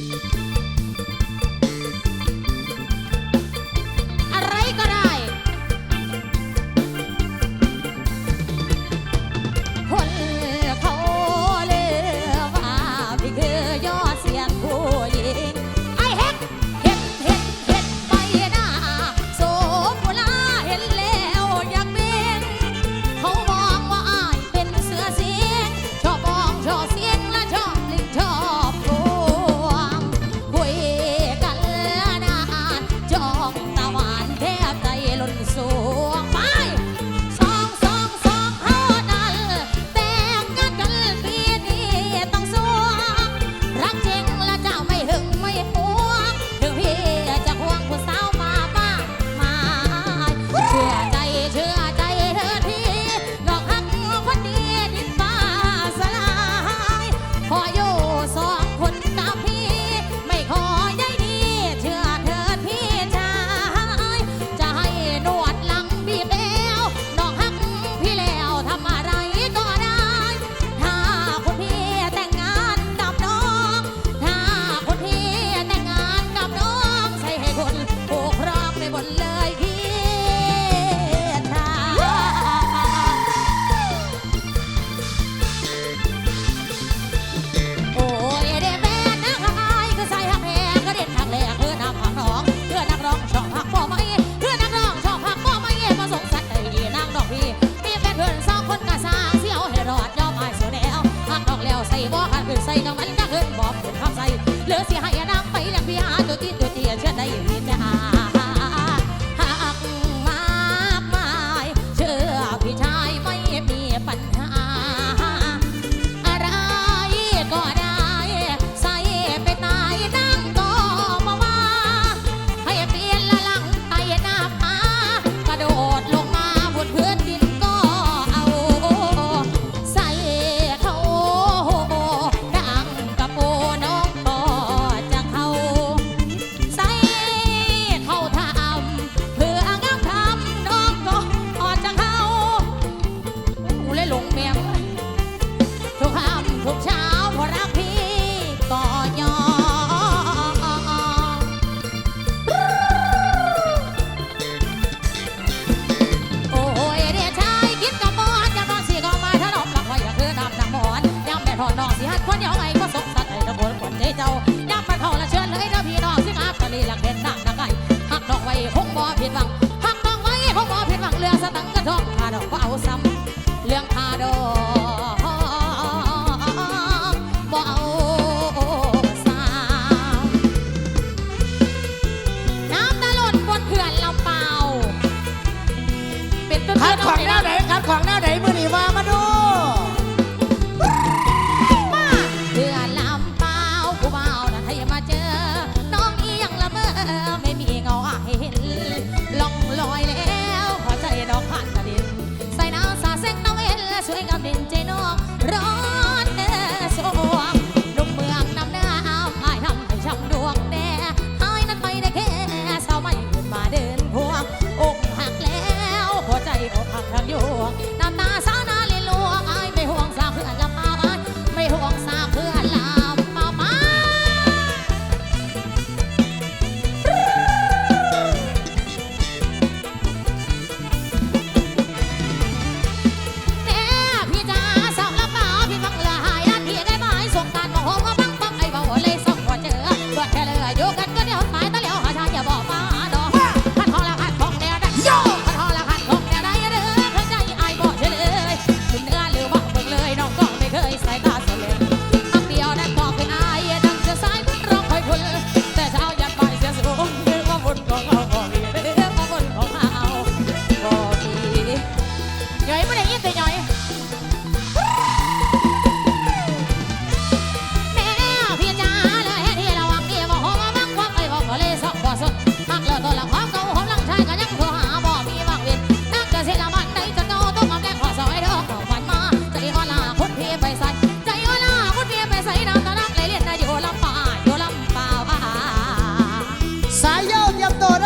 อ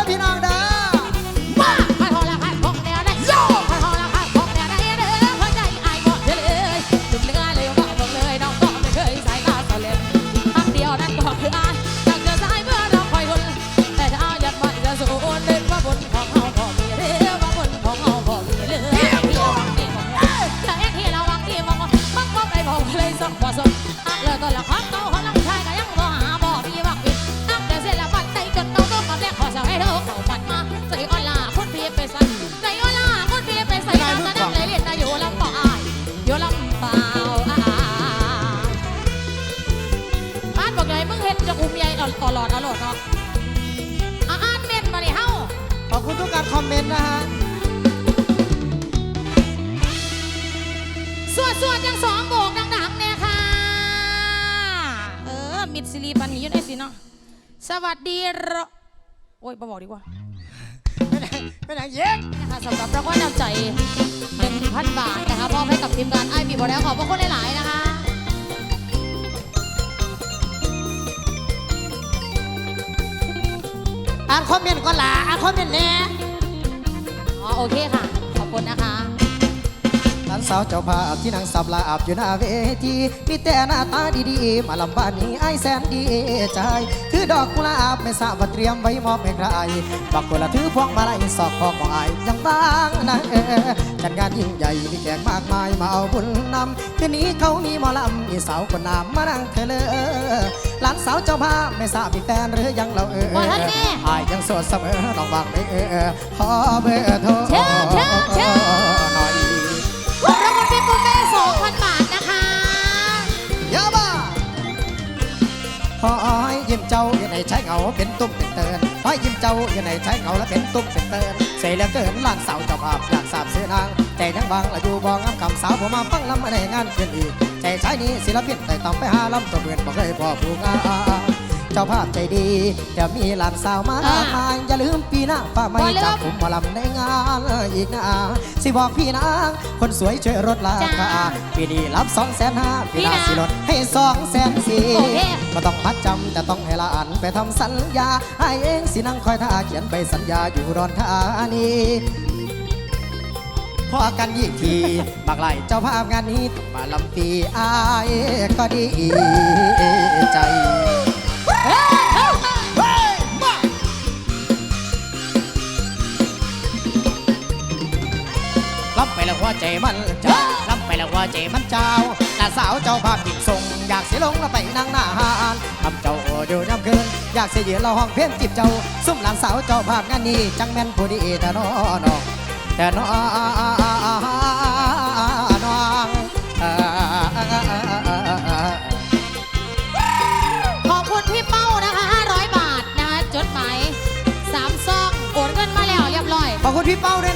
平常的 อุ้มใหญ่เอาตลอดเอาโหลดเนาะอะอ่านเม็ดมาดิเฮ้าขอบคุณทุกการคอมเมนต์นะฮะสวดสวดยังสองโบกดังๆเนี่ยค่ะ เออ มิดซิลีปันนี้อยู่ในสิเนาะสวัสดีรโอ้ยบ่บอกดีกว่าไม่ได้ไม่ได้เย็นนะคะสำหรับรางวัลนำใจ1,000บาทนะคะมอบให้กับทีมงานไอบีบอแล้วขอบพระคุณหลายๆนะคะ อ่านคอมเมนต์ก่อนล่ะอ่านคอมเมนต์แน่อ๋อโอเคค่ะ ขอบคุณนะคะานสาวเจ้าภาพที่นั่งสับลาอาบอยู่หน้าเวทีมีแต่หน้าตาดีๆ มาลำบ้านนี้ไอ้ายแสนดีใจคือดอกกุหลาบไม่ทราบว่าเตรียมไว้มอบให้ใครบักคนละถือพวงมาลัยสอกคอของไอ้ายยังบ้างนะเออจัดงานยิ่งใหญ่มีแขกมากมายมาเอาบุญนำคืนนี้เขามีหมอลำมีสาวคนนามมานั่งเธอเลยหลานสาวเจ้าภาพไม่ทราบมีแฟนหรือยังเราเออบ่ทันแม่อายยังโสดเสมอน้องบางไม่เออขอเบอร์โทรเชิญเชิญเชิญ นใช้เงาเป็นตุ้มเป็นเตินหอยยิ้มเจ้าอยู่ในใช้เงาและเป็นตุ้มเป็นเตินเสียเหลือเกินล้านสาวเจ้าภาพอยากสาบเสื้อนางใจยังบางละอยู่บองงามคำสาวผมมาฟังลำมาในงานเกินอีกใจใช้นี้ศิลปินแต่ต้องไปหาลำตัวเบือนบอกเลยพ่อผู้งาม เจ้าภาพใจดีเดี๋ยวมีหลานสาวมาอ่ามาอย่าลืมปีหน้าป้าไม่บ่ลืมจับผมหมาลำในงานอีกนะสิบอกพี่นางคนสวยช่วยลดราคาจ้าปีนี้รับสองแสนห้าปีหน้าพี่นะสิลดให้สองแสนสี่โอเคมาต้องมัดจำแต่ต้องให้ละอันไปทำสัญญาให้เองสินั่งคอยท่าเขียนใบสัญญาอยู่รอนธานีพอกันอีกที บากไหลเจ้าภาพงานนี้ต้องมาลำปีอายก็ดีใจ ใจมันเจ้าล้ำไปแล้วหัวใจมันเจ้าหน้าสาวเจ้าภาพติดส่งอยากเสิลงแล้วไปนั่งหน้าหานทำเจ้าเดูน้ำเกินอยากเสิยืนเราห้องเพี้ยนจิบเจ้าซุ่มหลานสาวเจ้าภาพงานนี้จังแม่นผู้ดีแต่นอนองแต่นอนองขอบคุณพี่เป้านะคะ500 บาทนะคะจดหมายสามซองโอนเงินมาแล้วเรียบร้อยขอบคุณพี่เป้าด้วย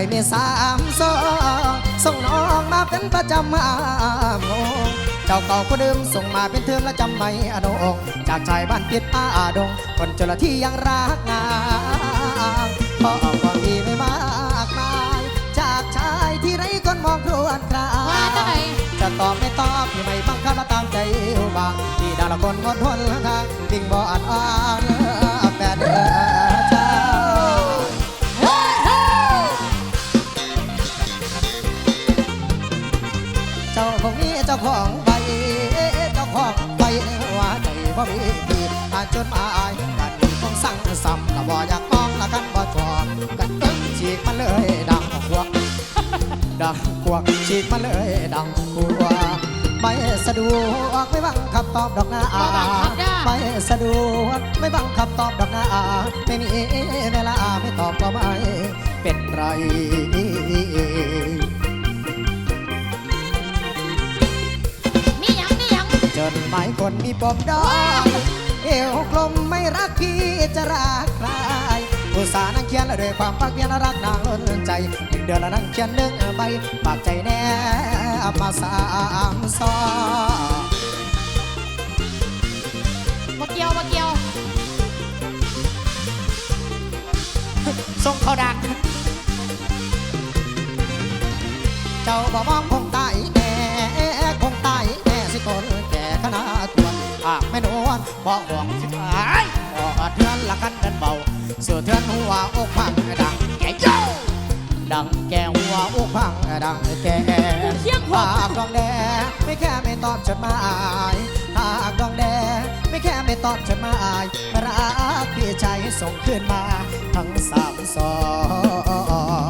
มายใครมีสามซอส่งน้องมาเป็นประจำมาโมงเจ้าเก่าก็เดิมส่งมาเป็นเทอมและจำไม่อดงจากชายบ้านติดอาดง คนจนละที่ยังรักงามขอความดีไม่มากมาย จากชายที่ไร้คนมองครวญคราว่าจะไหนจะตอบไม่ตอบพี่ไม่บังคับและตามใจบางที่ดาละคนงดทนทางดิ่งบ่อัดอ่าน นจดหมายกันคงสั่งซ้ำละบ่อยากมองละกันบ่ชอบกันตึ้งฉีกมันเลยดังพวกดังพวกฉีกมันเลยดังพวกไม่สะดวกไม่บังคับตอบดอกหน้าบ่บังคับจ้าไม่สะดวกไม่บังคับตอบดอกหน้าไม่มีเวลาไม่ตอบก็ไม่เป็นไรมีหยังมีหยังจนหมายคนมีปมดอก เอวกลมไม่รักพี่จะรักใครอุตส่าห์นั่งเขียนและด้วยความปักเพียรรักนางล้นใจหนึ่งเดือนละนั่งเขียนหนึ่งใบปากใจแน่มาสามซอมาเกี่ยวมาเกี่ยวส่งเขาดัก เจ้าบ่มองคงตายแน่คงตายแน่สิตนแก่ขนาดตัว หากไม่นวลบ่ห่วงสิตายบ่เทือนละกันเดินเบาเสือเทือนหัวอกพังดังแก่เจ้าดังแก่หัวอกพังดังแก่เที่ยงหากดองแดงไม่แค่ไม่ตอบจดหมายหากดองแดงไม่แค่ไม่ตอบจดหมายรักพี่ชายส่งคืนมาทั้งสามสอง